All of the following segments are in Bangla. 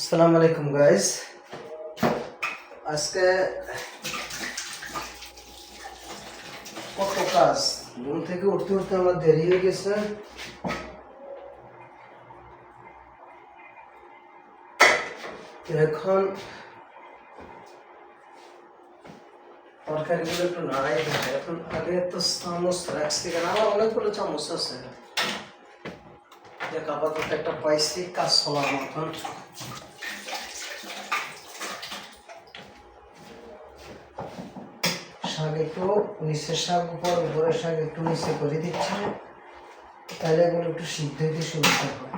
আসসালামু আলাইকুম গাইস আজকে কত কাজ? ঘুম থেকে উঠতে উঠতে আমার দেরি হয়ে গেছে। এখন তরকারিগুলো একটু নাড়াই দিতে এখন আগে তো চামচ রাখছি কেন? আমার অনেকগুলো চামচ আছে। দেখ, আপাতত একটা পাইছি কাজ চলার মতন। শাক একটু নিচের শাক উপর উপরের শাক একটু নিচে করে দিচ্ছি। তাহলে এগুলো একটু সিদ্ধ হইতে সুবিধা হয়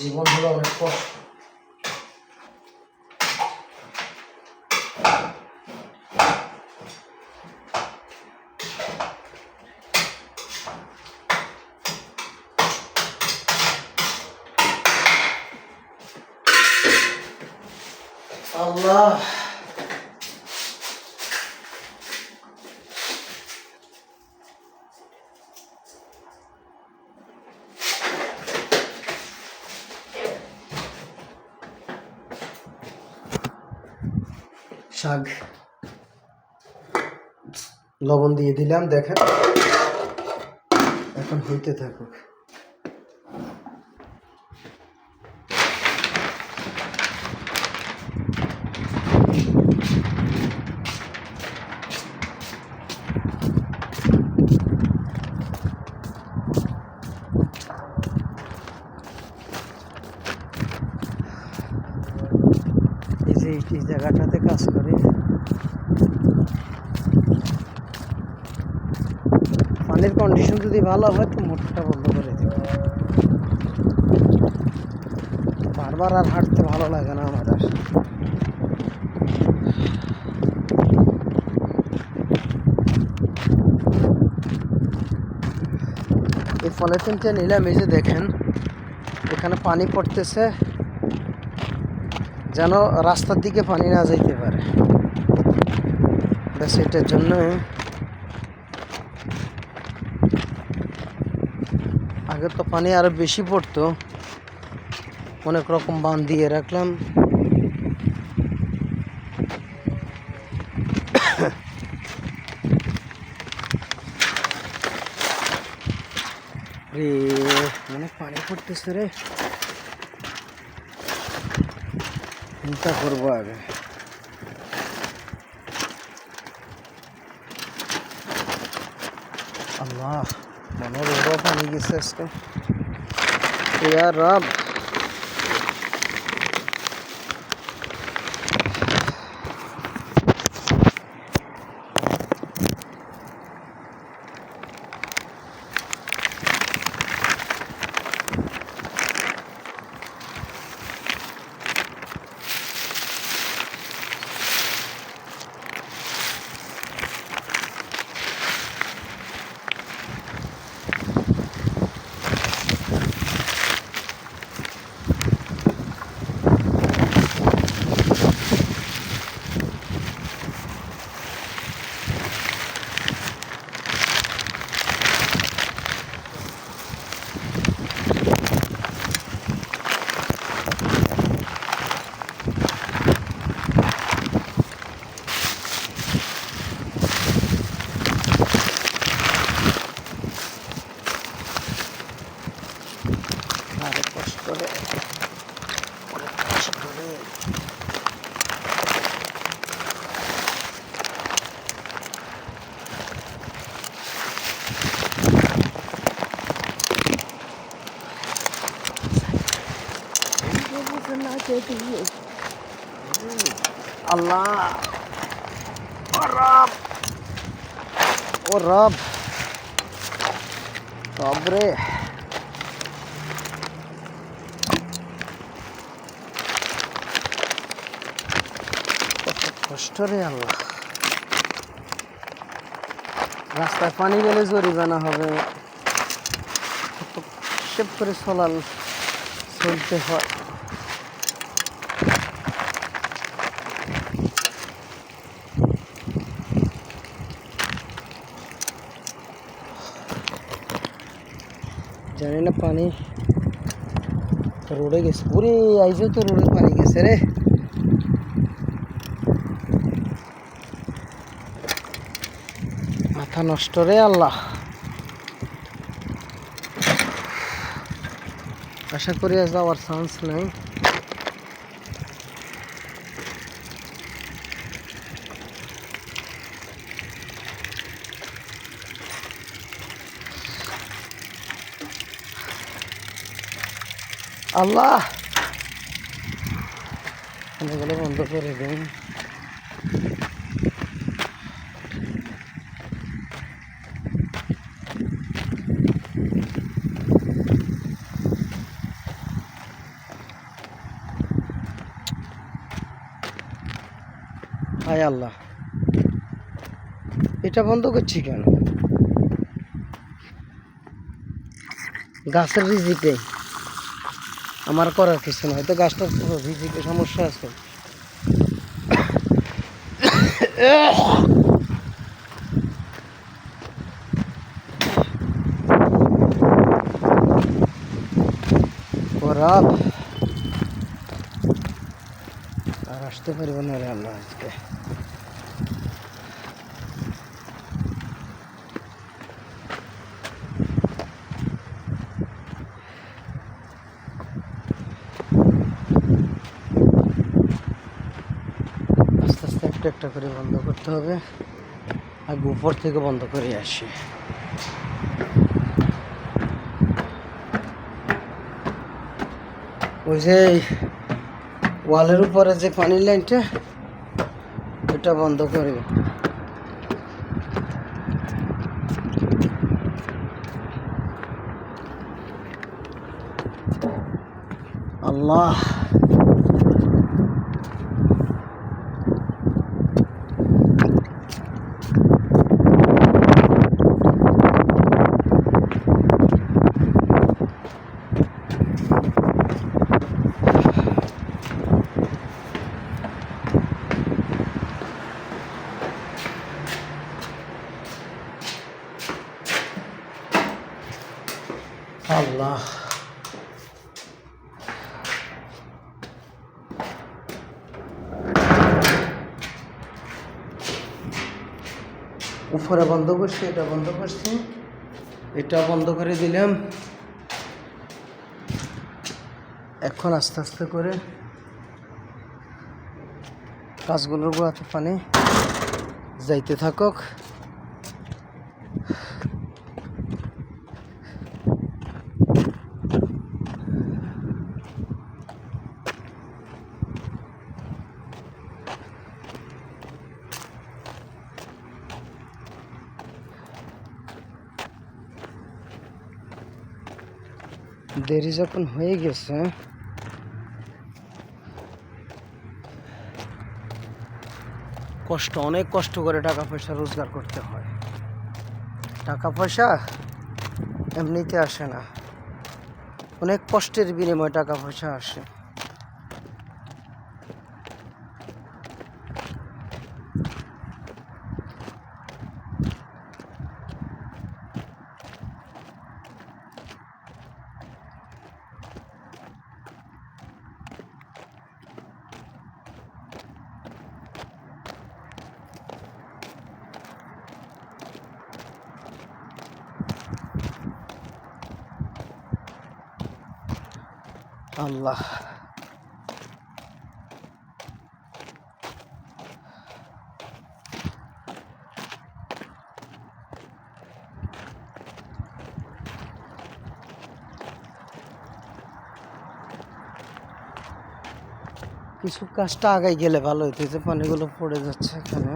জীবন হলো অনেক কষ্ট আল্লাহ শাক লবণ দিয়ে দিলাম দেখেন। এখন হইতে থাকুক এই যে এই জায়গাটাতে কাজ করে পানির কন্ডিশন যদি ভালো হয় তো মোটরটা বন্ধ করে দেবে বারবার আর হাঁটতে ভালো লাগে না আমার আর এই পলিথিনটা নিলাম, এই যে দেখেন, এখানে পানি পড়তেছে, যেন রাস্তার দিকে পানি না যাইতে পারে। ব্যাস, এটার জন্য আগে তো পানি আরও বেশি পড়তো। অনেক রকম বান দিয়ে রাখলাম। অনেক পানি পড়তেছে রে। চিন্তা করব আগে। আল্লাহ। মনে রোদও পানি গেছে আজকে ইয়ার রব আরে কষ্ট করে অনেক কষ্ট করে আল্লাহ ও রে কত কষ্ট রে আল্লাহ। রাস্তায় পানি গেলে জরিমানা হবে। সেভ করে চলাল চলতে হয়। জানি না পানি রোডে গেছে। ওরে আইজো তো রোডে পানি গেছে রে। মাথা নষ্ট রে আল্লাহ। আশা করি আজ যাওয়ার চান্স নাই। আল্লাহ। এগুলো বন্ধ করে দিন হায় আল্লাহ এটা বন্ধ করছি কেন? গাছের রিজিক আমার করার কিছু নয় হয়তো গাছটার রিজিকে সমস্যা আছে। আসতে পারব না রে আল্লাহ আজকে আস্তে আস্তে একটা করে বন্ধ করতে হবে। আর উপর থেকে বন্ধ করে আসি। ওই যে ওয়ালের উপরে যে পানির লাইনটা ওটা বন্ধ করে। আল্লাহ। উপরে বন্ধ করছি, এটা বন্ধ করছি। এটা বন্ধ করে দিলাম। এখন আস্তে আস্তে করে কাজগুলোর গোড়াতে পানি যাইতে থাকুক। দেরি যখন হয়ে গেছে, কষ্ট, অনেক কষ্ট করে টাকা পয়সা রোজগার করতে হয়। টাকা পয়সা এমনিতে আসে না। অনেক কষ্টের বিনিময়ে টাকা পয়সা আসে। আল্লাহ কিছু কাজটা আগাই গেলে ভালো হইতো যে পানিগুলো পড়ে যাচ্ছে এখানে।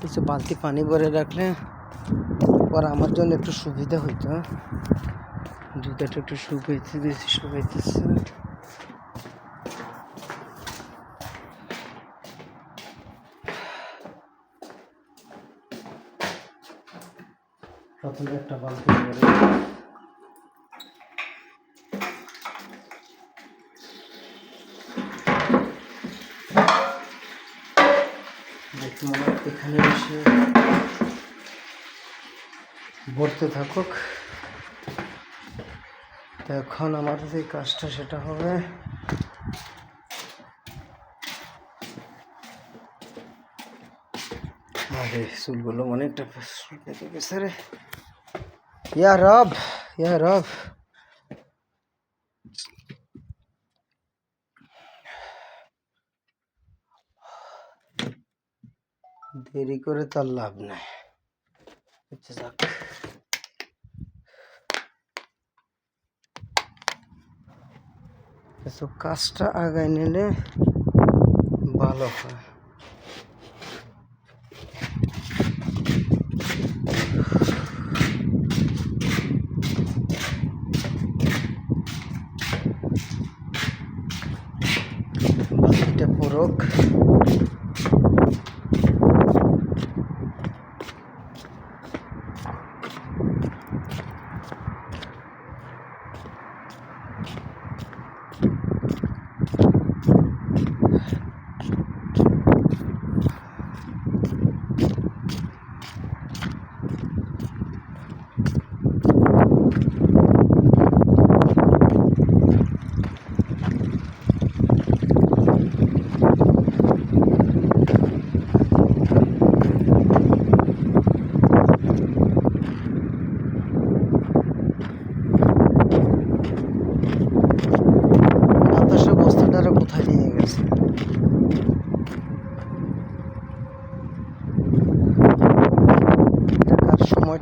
কিছু বালতি পানি ভরে রাখলে পর আমার জন্য একটু সুবিধা হইতো। জুতাটা একটু প্রথমে একটা বালতি এখানে এসে ভরতে থাকুক। এখন আমার যে কাজটা সেটা হবে। আরে, চুলগুলো অনেকটা পেকে গেছে রে। ইয়া রব ইয়া রব। দেরি করে তার লাভ নাই। আচ্ছা যাক। তো কাজটা আগায় নিলে ভালো হয়। বাকিটা পুরক।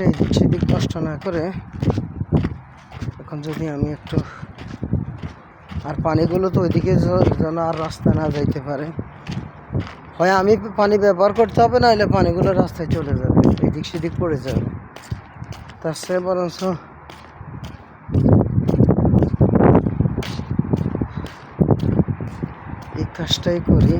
সময়টা এদিক সেদিক নষ্ট না করে এখন যদি আমি একটু আর পানিগুলো তো ওইদিকে যেন আর রাস্তা না যাইতে পারে। হয় আমি পানি ব্যবহার করতে হবে না হলে পানিগুলো রাস্তায় চলে যাবে, এদিক সেদিক পড়ে যাবে। তার সে বরঞ্চ এই কাজটাই করি।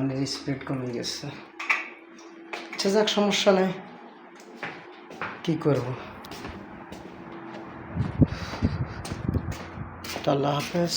পানির স্পিড কমে গেছে। আচ্ছা যাক সমস্যা নেই। কি করব? আল্লাহ হাফেজ।